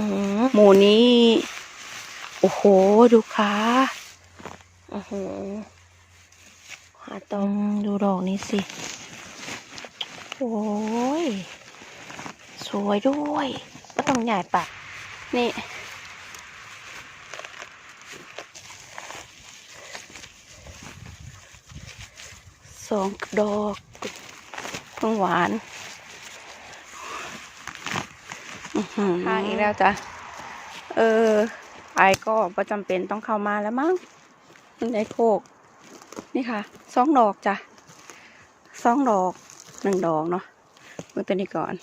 อืมหมูนี้ โอ้โห ดูขาอือหือหาตรงดูดอกนี้สิ โอ้ย สวยด้วยก็ต้องใหญ่ปะนี่สองดอกเพิ่งหวาน ข้างอีกแล้วจ้ะ เออ ไอก็ประจำเป็นต้องเข้ามาแล้วมั้งในโคก นี่ค่ะสองดอกจ้ะสองดอกหนึ่งดอกเนาะมาตัวนี้ก่อน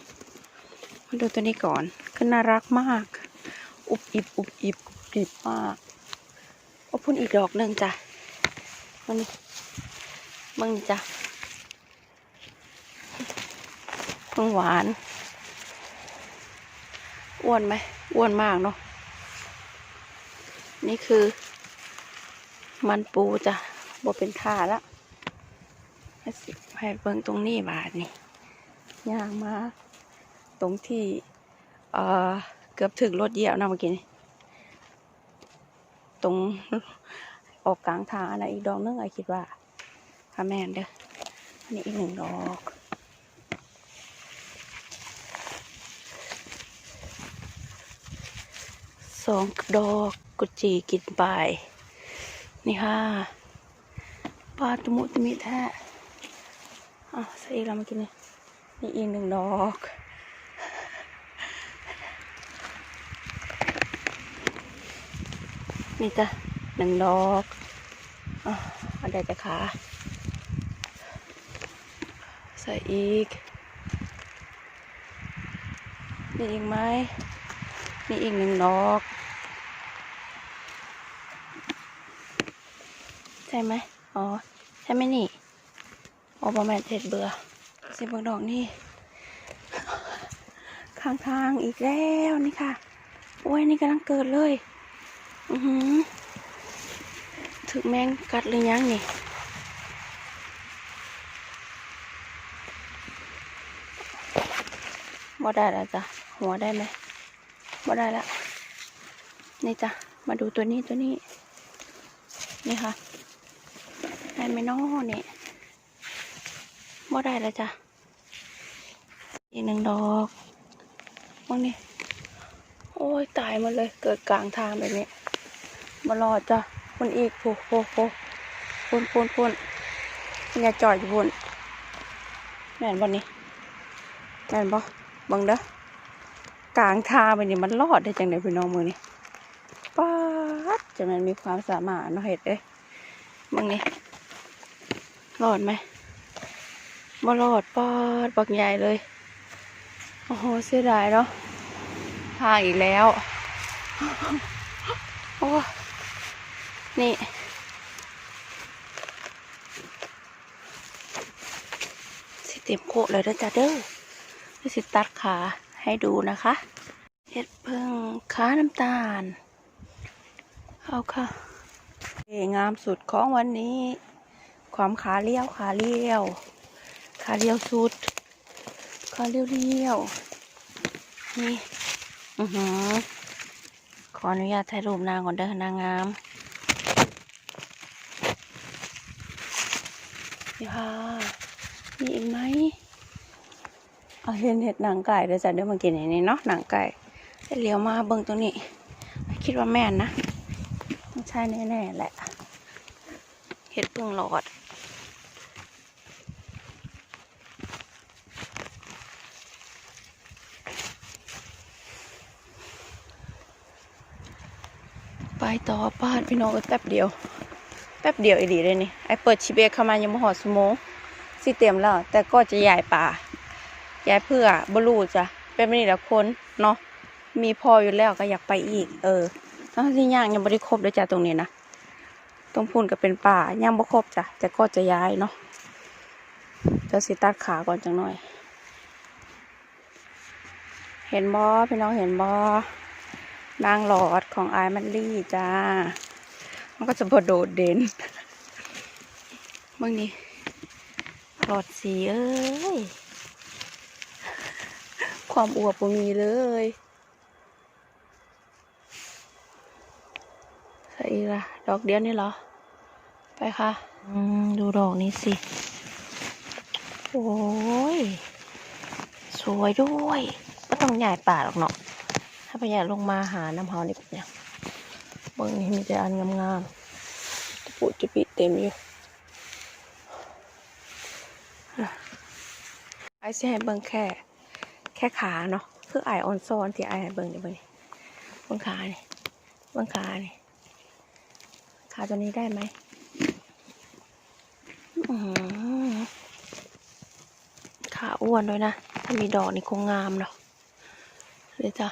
มาดูตัวนี้ก่อนคือน่ารักมาก อุบอิบอุบอิบอุบอิบมากโอ้พุ่นอีกดอกหนึ่งจ้ะมันมึงจ้ะเพิ่งหวาน อ้วนไหมอ้วนมากเนาะนี่คือ มันปูจ้ะบ่เป็นท่าละให้สิให้เบิ่งตรงนี้บาทนี่ย่างมาตรงที่ เอ่อ เกือบถึงรถเหยียบนะเมื่อกี้นี่ตรงออกกลางทางอันไหนอีกดอกนึงไอคิดว่าค่ะแม่นเด้ออันนี้อีกหนึ่งดอก สองดอกกุจีกินไปนี่ค่ะปลาตุมุตุมิแท้อะใส่อีกแล้วมื่อกี้นี่นี่อีกหนึ่งดอกนี่จ้ะหนึ่งดอกอะเอะไรจะขาใส่อีก นี่อีกไหมนี่อีกหนึ่งดอก ใช่ไหมอ๋อ ใช่ไหมนี่อ๋อประมาณเจ็ดเบื่อสิบกดอกนี่ ข้างทางอีกแล้วนี่ค่ะโอ้ยนี่กำลังเกิดเลย อือหือถึกแมงกัดหรือยังนี่บ่ได้แล้วจ้ะ หัวได้ไหมบ่ได้แล้ว นี่จ้ะ มาดูตัวนี้ตัวนี้ นี่ค่ะ ได้ไหมน้อนี่บ่ได้แล้วจ้ะอีกหนึ่งดอกมองนี่โอ้ยตายมดเลยเกิดกลางทางแบบนี้มารอดจ้ะคนอีกโผโผโผพุ่นพุ่นพุ่นอย่าจอดอยู่พุ่นแม่นบ่นี่แม่นบ่เบังเด้อกลางทางไปนี่มันรอดได้จังไดพี่น้องมือนี่ป๊าดจะมันมีความสามารถเนาะเห็ดเอ้ยมึงนี่ รอดไหมบ่รอดป๊าดบักใหญ่เลย โอ้โห เสียดายเนาะทางอีกแล้ว โอ้ นี่ สิเต็มโคเลยเด้อจ้าเด้อเดี๋ยวสิตัดขาให้ดูนะคะเห็ดเพิ่งขาน้ำตาล เอาค่ะเองามสุดของวันนี้ ความขาเลี้ยวขาเลี้ยวขาเลี้ยวสุดขาเลี้ยวเลี้ยวนี่อือหือขออนุญาตถ่ายรูปนางก่อนเด้อนางงามนี่ค่ะมีอีกไหมเอาเห็นเห็ดหนังไก่เดี๋ยวจะเดี๋ยวมากินในนี้เนาะหนังไก่เดี๋ยวเลี้ยวมาเบิ่งตรงนี้ คิดว่าแม่นนะต้องใช่แน่ๆแหละ เห็ดเพิ่งหลอด ต่อป้านพี่น้องก็แป๊บเดียว แป๊บเดียวอีดีเลยนี่ไอเปิดชิเบกเข้ามายังมหอดสโมงสิเต็มแล้ว แต่ก็จะใหญ่ป่าย้ายเพื่อบลูจ้ะเป็นไม่นี่แหละคนเนาะมีพออยู่แล้วก็อยากไปอีก เออทั้งที่ย่างยังไม่ได้ครบเลยจ้ะตรงนี้นะตรงพูนก็เป็นป่าย่างบ่ครบจ้ะแต่ก็จะย้ายเนาะจะสิตัดขาก่อนจังหน่อย เห็นบอพี่น้องเห็นบอ นางหลอดของไอมันลี่จ้า มันก็จะบโดดเด่นเมื่อนี้หลอดสีเอ้ย ความอวบมีเลยใส่อีกละดอกเดียวนี่เหรอ ไปค่ะ อืม ดูดอกนี้สิ โอ้ย สวยด้วย ก็ต้องใหญ่ป่าหรอกเนาะ ถ้าไปใหญ่ลงมาหาน้ำเฮานี่เป็นยังเบิ่งนี่มีแต่อันงามๆจะปุจะปิเต็มอยู่ไอ้สิให้เบิ่งแค่ แค่ขาเนาะคือไอออนซอนที่ไอให้เบิ่งนี่เบิ่งนี่เบิ่งขานี่เบิ่งขานี่ขาตัวนี้ได้ไหมขาอ้วนด้วยนะ ถ้ามีดอกนี่คงงามเนาะเลยจ้ะ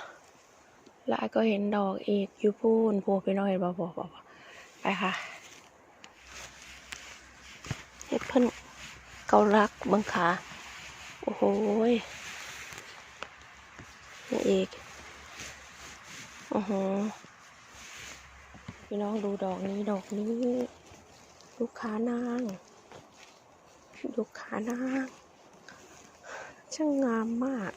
แล้วไอ้ก็เห็นดอกอีกอยู่พูนพูไปหน่อยบ่บ่บ่บ่ไปค่ะเฮ็ดเพิ่นเกาลักบิ่งขาโอ้โหยนี่อีกอือหือพี่น้องดูดอกนี้ดอกนี้ ลูกค้านางลูกค้านางช่างงามมาก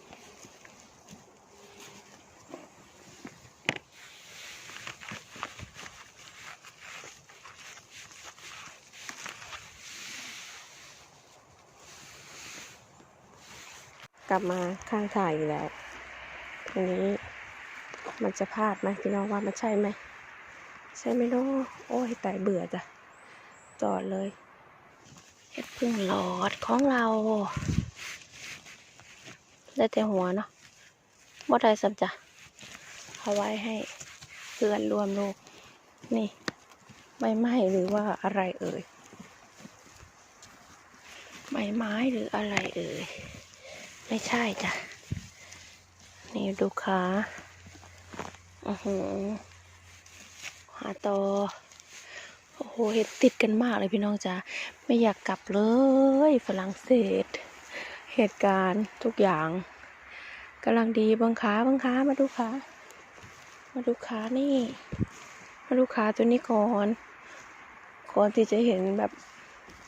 กลับมาข้างถ่ายอีกแล้วทีนี้มันจะพลาดไหมพี่น้องว่ามันใช่ไหม ใช่ไหมเนาะโอ้ยตายเบื่อจ้ะ จอดเลยเห็ดพึ่งหลอดของเรา ได้แต่หัวเนาะบ่ได้สับจ้ะเอาไว้ให้เพื่อนรวมลูก นี่ใบไม้หรือว่าอะไรเอ่ย ใบไม้หรืออะไรเอ่ย ไม่ใช่จ้ะ นี่ดูขาโอือหือหาต่อ โอ้โห เห็ดติดกันมากเลยพี่น้องจ้าไม่อยากกลับเลยฝรั่งเศส เหตุการณ์ทุกอย่างกำลังดีบังขาบังขามาดูขามาดูขานี่ มาดูขาตัวนี้ก่อนก่อนที่จะเห็นแบบ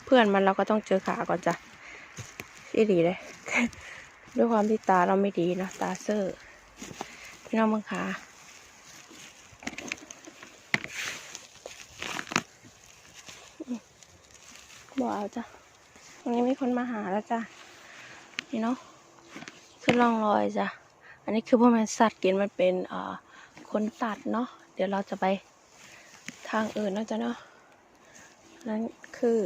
เพื่อนมันเราก็ต้องเจอขาก่อนจ้ะที่ดีเลย ด้วยความที่ตาเราไม่ดีนะ ตาเซอร์พี่น้องบังขาบอกเอาจ้ะตรงนี้มีคนมาหาแล้วจ้ะ นี่เนาะคือร่องรอยจ้ะ อันนี้คือพวกมันสัตว์กินมันเป็นเอ่อคนตัดเนาะ เดี๋ยวเราจะไปทางอื่นนะจ้ะเนาะ นั่นคือ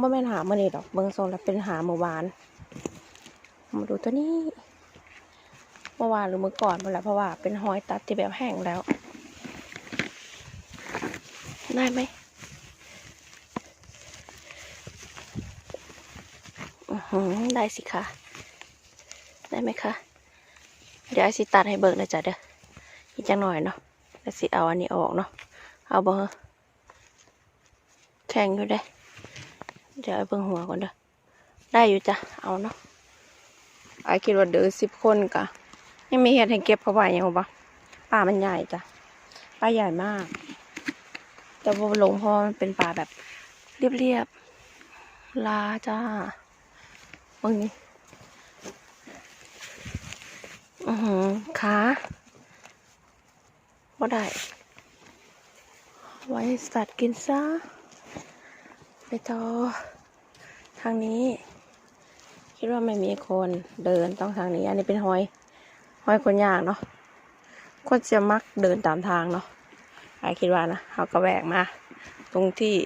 บ่อแม่หามื่อนี้ดอกเบิงทรงแล้วเป็นหาเมื่อวาน มาดูตัวนี้ เมื่อวานหรือเมื่อก่อนมดแล้วเพราะว่าเป็นหอยตัดที่แบบแห้งแล้ว ได้ไหมอือหือได้สิคะได้ไหมคะ เดี๋ยวไอสิตัดให้เบิกนะจ๊ะเด้ออีกจังหน่อยเนาะแล้วสิเอาอันนี้ออกเนาะเอาเบอร์แข็งอยู่เด้ เดี๋ยวไอเบิ่งหัวก่อนเด้อได้อยู่จ้ะเอาเนาะ ไอคิดว่าเดือสิบคนกะยังมีเห็ดให้เก็บเพราะว่าอย่างบ่ป่ามันใหญ่จ้ะป่าใหญ่มาก แต่พอลงพอมันเป็นป่าแบบเรียบๆลาจ้ามึงนี่อือหือขาบ่ได้ ไว้สัตว์กินซะไปต่อทางนี้ คิดว่าไม่มีคนเดินต้องทางนี้ อันนี้เป็นห้อยห้อยคนยากเนาะคนจะมักเดินตามทางเนาะไอคิดว่านะเขาก็แหวกมา ตรงที่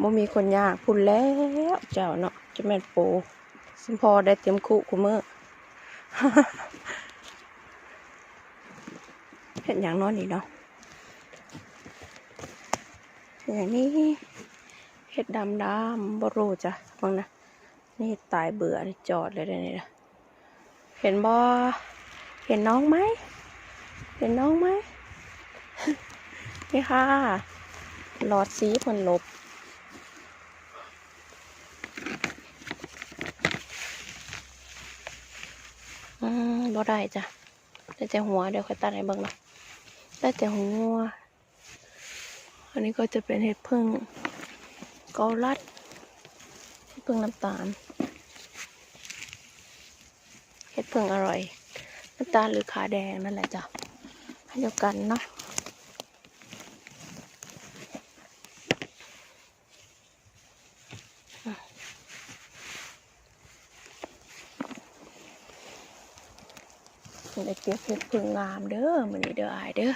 บ่มีคนยากพุ่นแล้วเจ้าเนาะจะแม่นโปสมพอได้เตรียมคุคุมือเห็นอย่างน้อยนี่เนาะอย่างนี้เห็ดดำดำบรูจ้ะฟังนะ นี่ตายเบื่อจอดเลยเดี๋ยวนี่นะเห็นบอเห็นน้องไหม เห็นน้องไหม นี่ค่ะ หลอดสีผลลบ อืมบ่ได้จ้ะ ได้แต่หัว เดี๋ยวค่อยตัดให้เบิ่งนะได้แต่หัว อันนี้ก็จะเป็นเห็ดพึ่งเกาลัดเห็ดพึ่งน้ำตาล พึ่งอร่อยน้ำตาลหรือขาแดงนั่นแหละจ้ะให้เดียวกันเนาะเด้เก็เห็ดพึ่งงามเด้อมันนี้เด้ออายเด้อ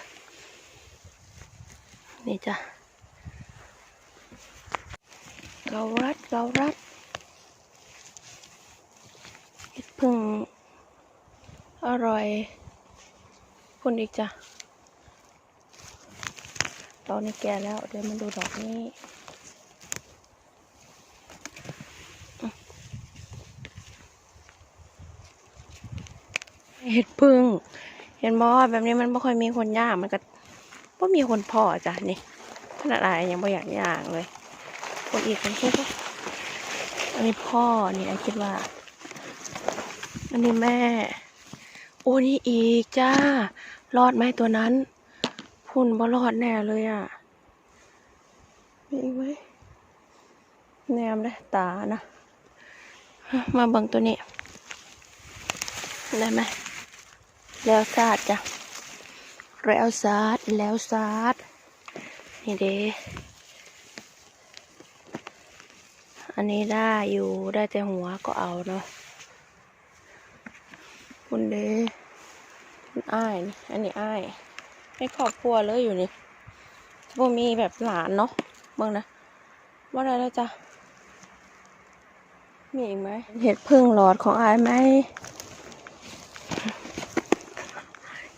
นี่จ้ะเกาลัดเกาลัดเห็ดพึ่ง ร่อยคุณอีกจ้ะดอกนี้แก่แล้วเดี๋ยวมาดูดอกนี้เห็ดพึ่ง เห็นบอแบบนี้มันไม่ค่อยมีคนย่างมันก็บ่มีคนพ่อจ้ะนี่ขนาดอะไรยังไม่อยากย่างเลยคนอีกคนพูดว่อันนี้พ่อนี่ไอคิดว่า อันนี้แม่ โอ้นี่อีกจ้า รอดไหมตัวนั้น พุ่นบ่รอดแน่เลยอะ มีอีกไหมแนมได้ตานะ มาเบิ่งตัวนี้ ได้ไหม แล้วซาดจ้ะ แล้วซาดแล้วซาดนี่เด้อันนี้ได้อยู่ได้แต่หัวก็เอาเนาะ คุณเด้คุณอ้ายนี่อันนี้อ้ายให้ครอบครัวเลยอยู่นี่บ่มีแบบหลานเนาะเบิ่งนะว่าอะไรแล้วจ้ะมีอีกไหมเห็ดพึ่งหลอดของอายไหม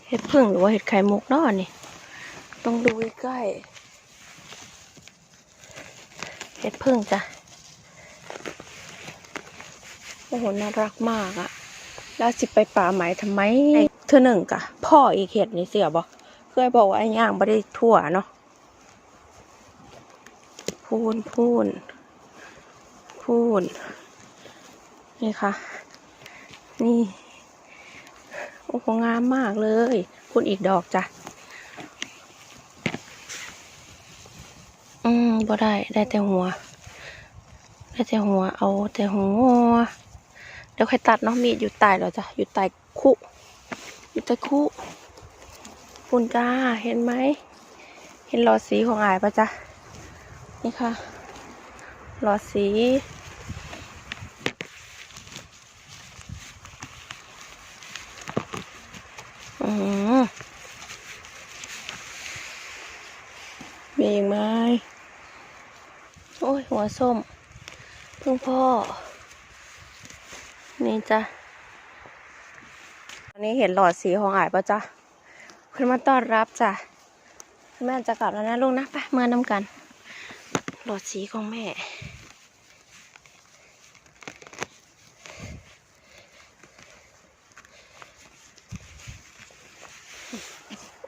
เห็ดพึ่งหรือว่าเห็ดไข่มุกเนาะนี่ ต้องดูใกล้ๆเห็ดพึ่งจ้ะโอ้โหน่ารักมากอะ แล้วสิไปป่าไหมทำไมเธอหนึ่งกะพ่ออีกเห็ดนี่เสียบอกเคยบอกว่าไอ้ย่างไม่ได้ทั่วเนาะพูนพูนพูนนี่ค่ะ นี่ โอ้โหงามมากเลยคุณอีกดอกจ้ะอืมบ่ได้ได้แต่หัว ได้แต่หัวเอาแต่หัวเดี๋ยวค่อยตัดเนาะมีดอยู่ใต้แล้วจ้ะอยู่ใต้คุอยู่ใต้คุคุณจ้าเห็นไหมเห็นหลอดสีของอายปะจ๊ะนี่ค่ะ หลอดสีอืมมีอีกไหมโอ้ย หัวส้ม เพิ่งพ่อ นี่จ้ะอันนี้เห็นหลอดสีของอายปะจ๊ะคุณมาต้อนรับจ้ะแม่จะกลับแล้วนะลูกนะไปเมื่อนำกัน หลอดสีของแม่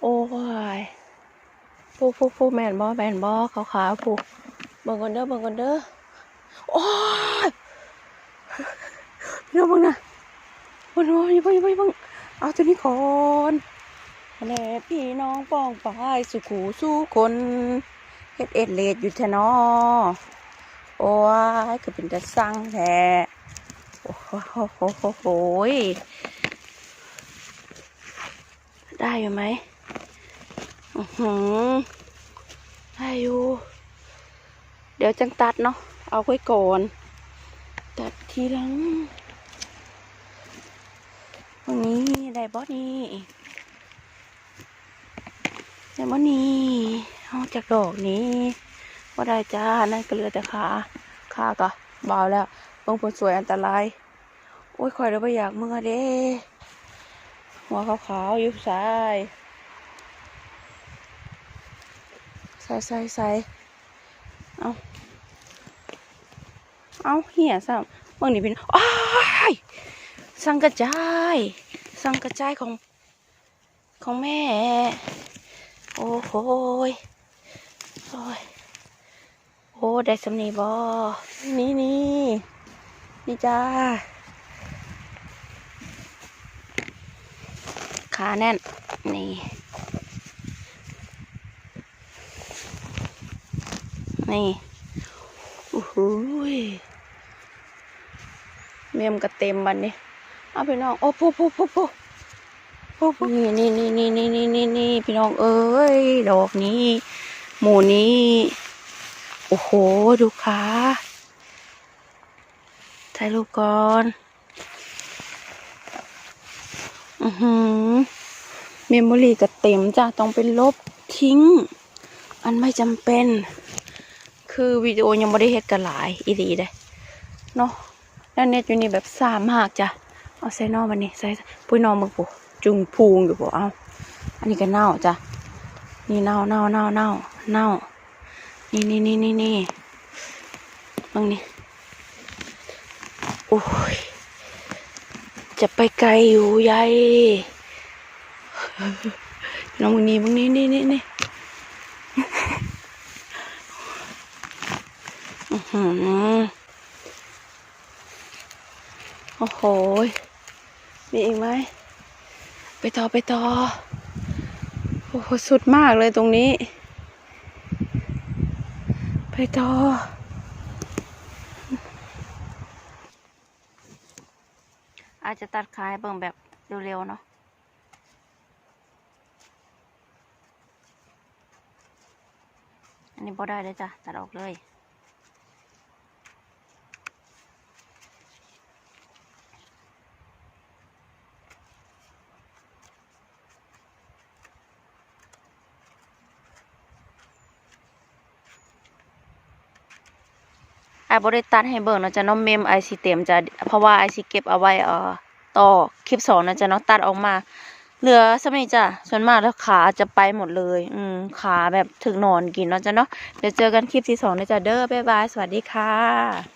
โอ้ยปูปูปูแมนบอแมนบอขาวขาวๆปูเบิ่งกันเด้อเบิ่งกันเด้อ โอ้ยพี่ น้องบิ่งนะบิ่งเบิ่งเบิ่งเบิ่งเบิ่งเอาตัวนี้ก่อนแน่พี่น้องป้องปายสุขูสู้คนเฮ็ดเอ็ดเลดอยู่ท้นอโอ้ยก็เป็นจะสั่งแท้โอ้โหโหโหโหโหยได้อยู่ไหมอือหือได้อยู่ เดี๋ยวจังตัดเนาะ เอาไว้ก่อน ตัดทีหลัง ตรงนี้ได้บอนี่ได้บอนี่เอาจากดอกนี้ว่าได้จ้า นั่นก็เหลือแต่ขาขาก็เบาแล้วเบิ่งผลสวยอันตราย โอ้ยคอยเราไปอยากเมื่อเด้หัวขาวๆอยู่ซ้ายใส่ใส่ใส่เอาเอาเหี้ยซ้ำบางนี่เป็นอ้าย สังกระจาย สังกระจายของของแม่ โอ้โหยโอ้ยโอ้ได้สำนีบอนี่นี่นี่จ้า ขาแน่น นี่นี่โอ้โหเมียมกระเต็มบันนี้ เอาพี่น้อง โอ้ปูปูปูปูปูปูนี่นี่นี่นี่นี่นี่นี่นี่พี่น้องเอ้ย ดอกนี้ หมูนี้ โอ้โห ดูขาถ่ายรูปก่อน อือหือ เมมโมรี่ก็เต็มจ้ะ ต้องไปลบทิ้ง อันไม่จำเป็น คือวิดีโอยังไม่ได้เฮ็ดกันหลาย อีดีเด้เนาะแล้วเน็ตอยู่นี่แบบสามากจ้ะ เอาใส่นอกมันนี่ใส่ปุ้ยนอมึงปูจุงพูงอยู่ปูเอาอันนี้ก็เน่าจ้ะนี่เน่าเน่าเน่าเน่าเน่านี่นี่นี่นี่นี่บางนี่โอ้ยจะไปไกลอยู่ยายน้องมึงนี่มึงนี่นี่นี่นี่อื้อหือโอ้โห มีอีกไหม ไปต่อไปต่อ โอ้โห สุดมากเลยตรงนี้ ไปต่อ อาจจะตัดขายเบิ่งแบบเร็วๆเนาะอันนี้บ่ได้เลยจ้ะ ตัดออกเลย ไอ้บริตัดให้เบิ่งเนาะจะน้องเมมไอซีเต็มจะเพราะว่าไอซีเก็บเอาไว้เอ่อต่อคลิปสองนะจะเนาะตัดออกมา เหลือสมัยจ้ะส่วนมากแล้วขาจะไปหมดเลย อืมขาแบบถึงนอนกินเนาะจ๊ะเนาะเดี๋ยวเจอกันคลิปที่สองนะจ๊ะเด้อบ๊ายบายสวัสดีค่ะ